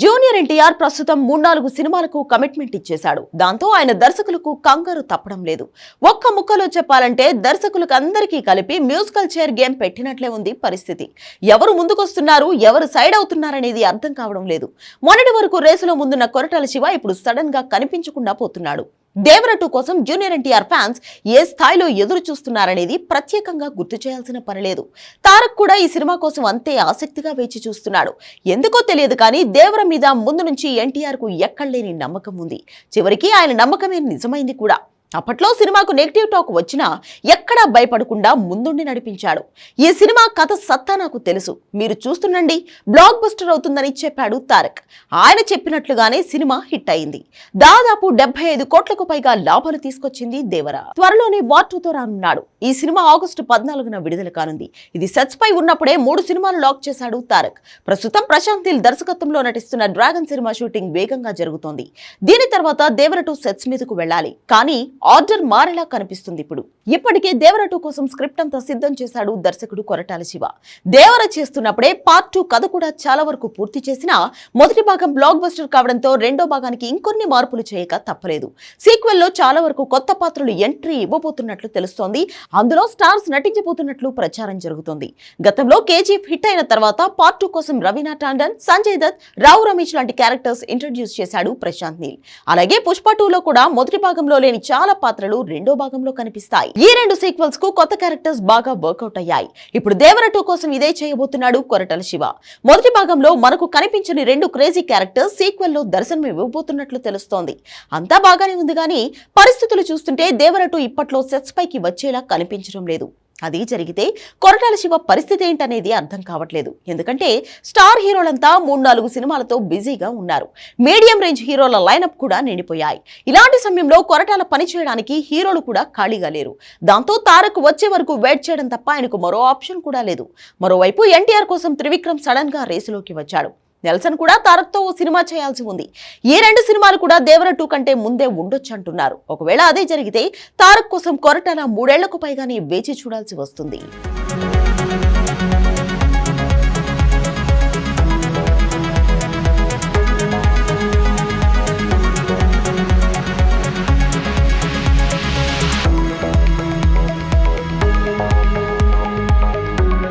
Junior NTR ప్రస్తుతం మూడు నాలుగు సినిమాలకు కమిట్మెంట్ ఇచ్చేశాడు. దాంతో ఆయన దర్శకులకు కంగారు తప్పడం లేదు. ఒక్క ముక్కలో చెప్పాలంటే దర్శకులకు అందరికీ కలిపి మ్యూజికల్ చైర్ గేమ్ పెట్టినట్లే ఉంది పరిస్థితి. ఎవరు ముందుకొస్తున్నారు ఎవరు సైడ్ అవుతున్నారనేది అర్థం కావడం లేదు. మొన్నటి వరకు రేసులో ముందున్న కొరటాల శివ ఇప్పుడు సడన్గా కనిపించకుండా పోతున్నాడు. దేవర టూ కోసం జూనియర్ ఎన్టీఆర్ ఫ్యాన్స్ ఏ స్థాయిలో ఎదురు చూస్తున్నారనేది ప్రత్యేకంగా గుర్తు చేయాల్సిన పని లేదు తారక్ కూడా ఈ సినిమా కోసం అంతే ఆసక్తిగా వేచి చూస్తున్నాడు. ఎందుకో తెలియదు కానీ దేవర మీద ముందు నుంచి ఎన్టీఆర్కు ఎక్కడలేని నమ్మకం ఉంది. చివరికి ఆయన నమ్మకమే నిజమైంది కూడా. అప్పట్లో సినిమాకు నెగిటివ్ టాక్ వచ్చినా ఎక్కడా భయపడకుండా ముందుండి నడిపించాడు. ఈ సినిమా కథ సత్తా నాకు తెలుసు. మీరు చూస్తుండండి బ్లాక్ బస్టర్ అవుతుందని చెప్పాడు తారక్. ఆయన చెప్పినట్లుగానే సినిమా హిట్ అయింది. దాదాపు డెబ్బై ఐదు కోట్లకు పైగా లాభాలు తీసుకొచ్చింది దేవర. త్వరలోనే వార్ టూతో రానున్నాడు. ఈ సినిమా ఆగస్టు పద్నాలుగున విడుదల కానుంది. ఇది సెట్స్ పై ఉన్నప్పుడే మూడు సినిమాలు లాక్ చేశాడు తారక్. ప్రస్తుతం ప్రశాంత్ దిల్ దర్శకత్వంలో నటిస్తున్న డ్రాగన్ సినిమా షూటింగ్ వేగంగా జరుగుతోంది. దీని తర్వాత దేవర టూ సెట్స్ మీదకు వెళ్ళాలి. కానీ ఆర్డర్ మారేలా కనిపిస్తుంది ఇప్పుడు. ఇప్పటికే దేవర టూ కోసం స్క్రిప్ట్ అంతా సిద్ధం చేశాడు దర్శకుడు కొరటాల శివ. దేవర చేస్తున్నప్పుడే పార్ట్ టూ కథ కూడా చాలా వరకు పూర్తి చేసినా మొదటి భాగం బ్లాక్ బస్టర్ కావడంతో రెండో భాగానికి ఇంకొన్ని మార్పులు చేయక తప్పలేదు. సీక్వెల్లో చాలా వరకు కొత్త పాత్రలు ఎంట్రీ ఇవ్వబోతున్నట్లు తెలుస్తోంది. అందులో స్టార్స్ నటించబోతున్నట్లు ప్రచారం జరుగుతోంది. గతంలో కేజీఎఫ్ హిట్ అయిన తర్వాత పార్ట్ టూ కోసం రవీనా టాండన్ సంజయ్ దత్ రావు రమేష్ లాంటి క్యారెక్టర్స్ ఇంట్రడ్యూస్ చేశాడు ప్రశాంత్ నీల్. అలాగే పుష్ప టూలో కూడా మొదటి భాగంలో లేని చాలా చాలా పాత్రలు రెండో భాగంలో కనిపిస్తాయి. ఈ రెండు సీక్వెల్స్కు కొత్త క్యారెక్టర్స్ బాగా వర్కౌట్ అయ్యాయి. ఇప్పుడు దేవర టూ కోసం ఇదే చేయబోతున్నాడు కొరటల శివ. మొదటి భాగంలో మనకు కనిపించని రెండు క్రేజీ క్యారెక్టర్స్ సీక్వెల్లో దర్శనం ఇవ్వబోతున్నట్లు తెలుస్తోంది. అంతా బాగానే ఉంది కానీ పరిస్థితులు చూస్తుంటే దేవర టూ ఇప్పట్లో సెట్స్ పైకి వచ్చేలా కనిపించడం లేదు. అది జరిగితే కొరటాల శివ పరిస్థితి ఏంటనేది అర్థం కావట్లేదు. ఎందుకంటే స్టార్ హీరోలంతా మూడు నాలుగు సినిమాలతో బిజీగా ఉన్నారు. మీడియం రేంజ్ హీరోల లైనప్ కూడా నిండిపోయాయి. ఇలాంటి సమయంలో కొరటాల పని చేయడానికి హీరోలు కూడా ఖాళీగా లేరు. దాంతో తారక్ వచ్చే వరకు వెయిట్ చేయడం తప్ప ఆయనకు మరో ఆప్షన్ కూడా లేదు. మరోవైపు ఎన్టీఆర్ కోసం త్రివిక్రమ్ సడన్గా రేసులోకి వచ్చాడు. నెల్సన్ కూడా తారక్తో ఓ సినిమా చేయాల్సి ఉంది. ఈ రెండు సినిమాలు కూడా దేవర టూ కంటే ముందే ఉండొచ్చు అంటున్నారు. ఒకవేళ అదే జరిగితే తారక్ కోసం కొరటాల మూడేళ్ళకు పైగానే వేచి చూడాల్సి వస్తుంది.